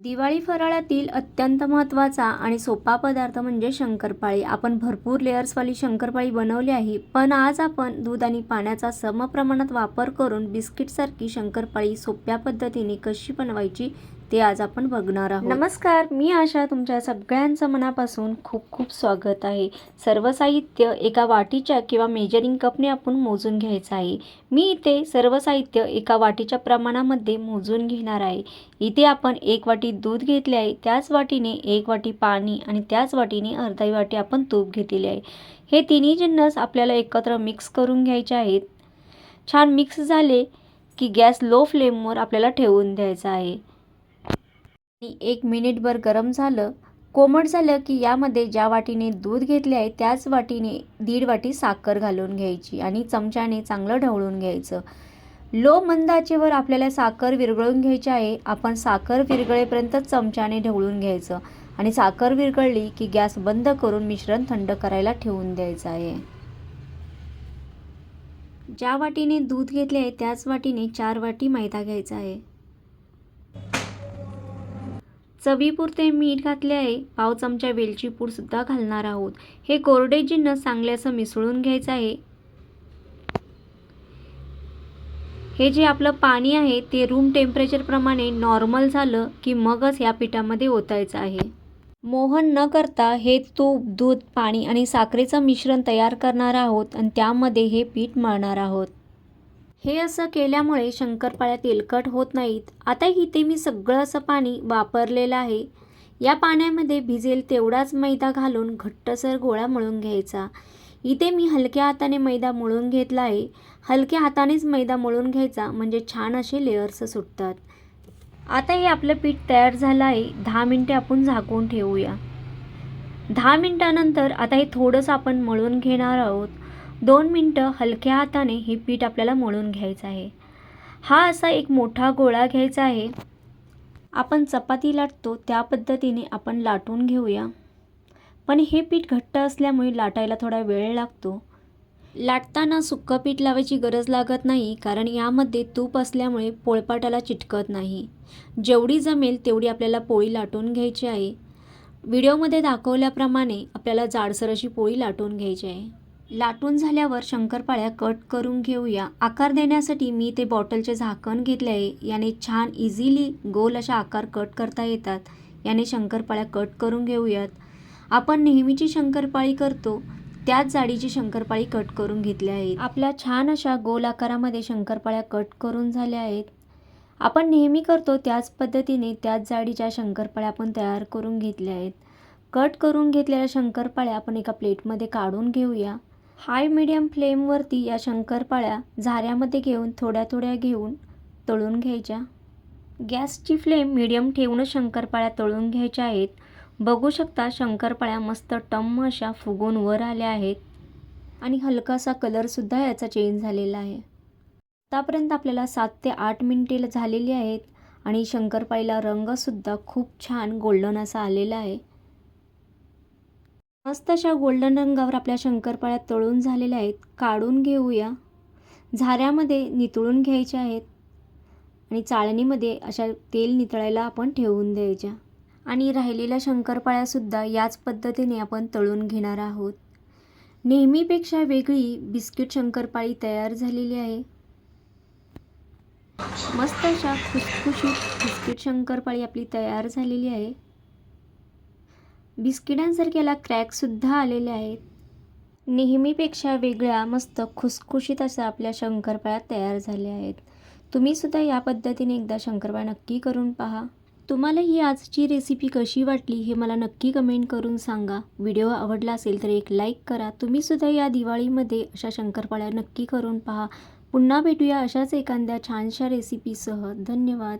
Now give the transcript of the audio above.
दिवाळी फराळातील अत्यंत महत्त्वाचा आणि सोपा पदार्थ म्हणजे शंकरपाळी. आपण भरपूर लेअर्सवाली शंकरपाळी बनवली आहे पण आज आपण दूध आणि पाण्याचा समप्रमाणात वापर करून बिस्किटसारखी शंकरपाळी सोप्या पद्धतीने कशी बनवायची ते आज आपण बघणार आहोत. नमस्कार मी आशा तुमच्या सगळ्यांचं मनापासून खूप खूप स्वागत आहे. सर्व साहित्य एका वाटीच्या किंवा मेजरिंग कपने आपण मोजून घ्यायचं आहे. मी इथे सर्व साहित्य एका वाटीच्या प्रमाणामध्ये मोजून घेणार आहे. इथे आपण एक वाटी दूध घेतले आहे त्याच वाटीने एक वाटी पाणी आणि त्याच वाटीने अर्धा वाटी आपण तूप घेतलेली आहे. हे तिन्ही जिन्नस आपल्याला एकत्र मिक्स करून घ्यायचे आहेत. छान मिक्स झाले की गॅस लो फ्लेमवर आपल्याला ठेवून द्यायचा आहे. आणि एक मिनिटभर गरम झालं कोमट झालं की यामध्ये ज्या वाटीने दूध घेतले आहे त्याच वाटीने दीड वाटी साखर घालून घ्यायची आणि चमच्याने चांगलं ढवळून घ्यायचं. लो मंदाचेवर आपल्याला साखर विरघळून घ्यायची आहे आपण साखर विरघळेपर्यंत चमच्याने ढवळून घ्यायचं आणि साखर विरघळली की गॅस बंद करून मिश्रण थंड करायला ठेवून द्यायचं आहे. ज्या वाटीने दूध घेतले आहे त्याच वाटीने चार वाटी मैदा घ्यायचा आहे. चवीपुरते मीठ घातले आहे. पाव चमचा वेलची पूडसुद्धा घालणार आहोत. हे कोरडे जिन्नस चांगले असं मिसळून घ्यायचं आहे. हे जे आपलं पाणी आहे ते रूम टेम्परेचरप्रमाणे नॉर्मल झालं की मगच या पिठामध्ये ओतायचं आहे. मोहन न करता हे तूप दूध पाणी आणि साखरेचं मिश्रण तयार करणार आहोत आणि त्यामध्ये हे पीठ मळणार आहोत. हे असं केल्यामुळे शंकरपाळ्या तेलकट होत नाहीत. आता इथे मी सगळं असं पाणी वापरलेलं आहे. या पाण्यामध्ये भिजेल तेवढाच मैदा घालून घट्टसर गोळा मळून घ्यायचा. इथे मी हलक्या हाताने मैदा मळून घेतला आहे. हलक्या हातानेच मैदा मळून घ्यायचा म्हणजे छान असे लेअर्स सुटतात. आता हे आपलं पीठ तयार झालं आहे. दहा मिनटे आपण झाकून ठेवूया. दहा मिनटानंतर आता हे थोडंसं आपण मळून घेणार आहोत. दोन मिनटं हलक्या हाताने हे पीठ आपल्याला मळून घ्यायचं आहे. हा असा एक मोठा गोळा घ्यायचा आहे. आपण चपाती लाटतो त्या पद्धतीने आपण लाटून घेऊया. पण हे पीठ घट्ट असल्यामुळे लाटायला थोडा वेळ लागतो. लाटताना सुक्कं पीठ लावायची गरज लागत नाही कारण यामध्ये तूप असल्यामुळे पोळपाटाला चिटकत नाही. जेवढी जमेल तेवढी आपल्याला पोळी लाटून घ्यायची आहे. व्हिडिओमध्ये दाखवल्याप्रमाणे आपल्याला जाडसर अशी पोळी लाटून घ्यायची आहे. लाटून झाल्यावर शंकरपाळ्या कट करून घेऊया. आकार देण्यासाठी मी ते बॉटलचे झाकण घेतले आहे याने छान इझिली गोल अशा आकार कट करता येतात. याने शंकरपाळ्या कट करून घेऊयात. आपण नेहमीची शंकरपाळी करतो. त्याच जाडीची शंकरपाळी कट करून घेतली आहे आपल्या छान अशा गोल आकारामध्ये शंकरपाळ्या कट करून झाल्या आहेत. आपण नेहमी करतो त्याच पद्धतीने त्याच जाडीच्या शंकरपाळ्या आपण तयार करून घेतल्या आहेत. कट करून घेतलेल्या शंकरपाळ्या आपण एका प्लेटमध्ये काढून घेऊया. हाय मिडियम फ्लेमवरती या शंकरपाळ्या झाऱ्यामध्ये घेऊन थोड्या थोड्या घेऊन तळून घ्यायच्या. गॅसची फ्लेम मिडियम ठेवून शंकरपाळ्या तळून घ्यायच्या आहेत. बघू शकता शंकरपाळ्या मस्त टम्म अशा फुगून वर आल्या आहेत आणि हलकासा कलरसुद्धा याचा चेंज झालेला आहे. आतापर्यंत आपल्याला सात ते आठ मिनिटे झालेली आहेत आणि शंकरपाळीला रंगसुद्धा खूप छान गोल्डन असा आलेला आहे. मस्त अशा गोल्डन रंगावर आपल्या शंकरपाळ्या तळून झालेल्या आहेत. काढून घेऊया. झाऱ्यामध्ये नितळून घ्यायच्या आहेत. आणि चाळणीमध्ये अशा तेल नितळायला आपण ठेवून द्यायच्या. आणि राहिलेल्या शंकरपाळ्यासुद्धा याच पद्धतीने आपण तळून घेणार आहोत. नेहमीपेक्षा वेगळी बिस्किट शंकरपाळी तयार झालेली आहे. मस्त अशा खुसखुशीत बिस्किट शंकरपाळी आपली तयार झालेली आहे. बिस्किटांसारख्याला क्रॅकसुद्धा आलेले आहेत. नेहमीपेक्षा वेगळ्या मस्त खुसखुशीत अशा आपल्या शंकरपाळ्या तयार झाल्या आहेत. तुम्हीसुद्धा या पद्धतीने एकदा शंकरपाळ्या नक्की करून पहा. तुम्हाला ही आजची रेसिपी कशी वाटली हे मला नक्की कमेंट करून सांगा. व्हिडिओ आवडला असेल तर एक लाईक करा. तुम्हीसुद्धा या दिवाळीमध्ये अशा शंकरपाळ्या नक्की करून पहा. पुन्हा भेटूया अशाच एखाद्या छानशा रेसिपीसह धन्यवाद.